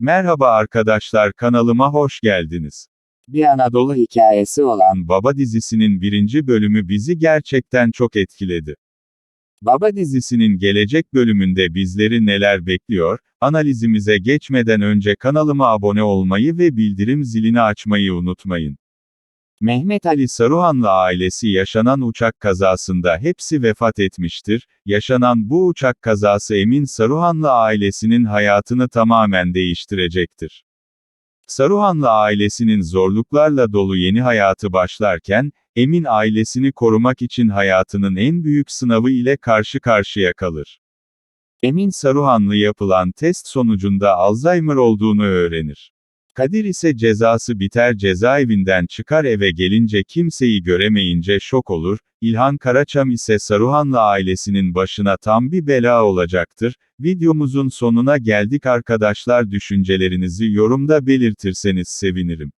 Merhaba arkadaşlar kanalıma hoş geldiniz. Bir Anadolu hikayesi olan Baba dizisinin birinci bölümü bizi gerçekten çok etkiledi. Baba dizisinin gelecek bölümünde bizleri neler bekliyor, analizimize geçmeden önce kanalıma abone olmayı ve bildirim zilini açmayı unutmayın. Mehmet Ali Saruhanlı ailesi yaşanan uçak kazasında hepsi vefat etmiştir. Yaşanan bu uçak kazası Emin Saruhanlı ailesinin hayatını tamamen değiştirecektir. Saruhanlı ailesinin zorluklarla dolu yeni hayatı başlarken, Emin ailesini korumak için hayatının en büyük sınavı ile karşı karşıya kalır. Emin Saruhanlı yapılan test sonucunda Alzheimer olduğunu öğrenir. Kadir ise cezası biter cezaevinden çıkar eve gelince kimseyi göremeyince şok olur, İlhan Karaçam ise Saruhanlı ailesinin başına tam bir bela olacaktır. Videomuzun sonuna geldik arkadaşlar düşüncelerinizi yorumda belirtirseniz sevinirim.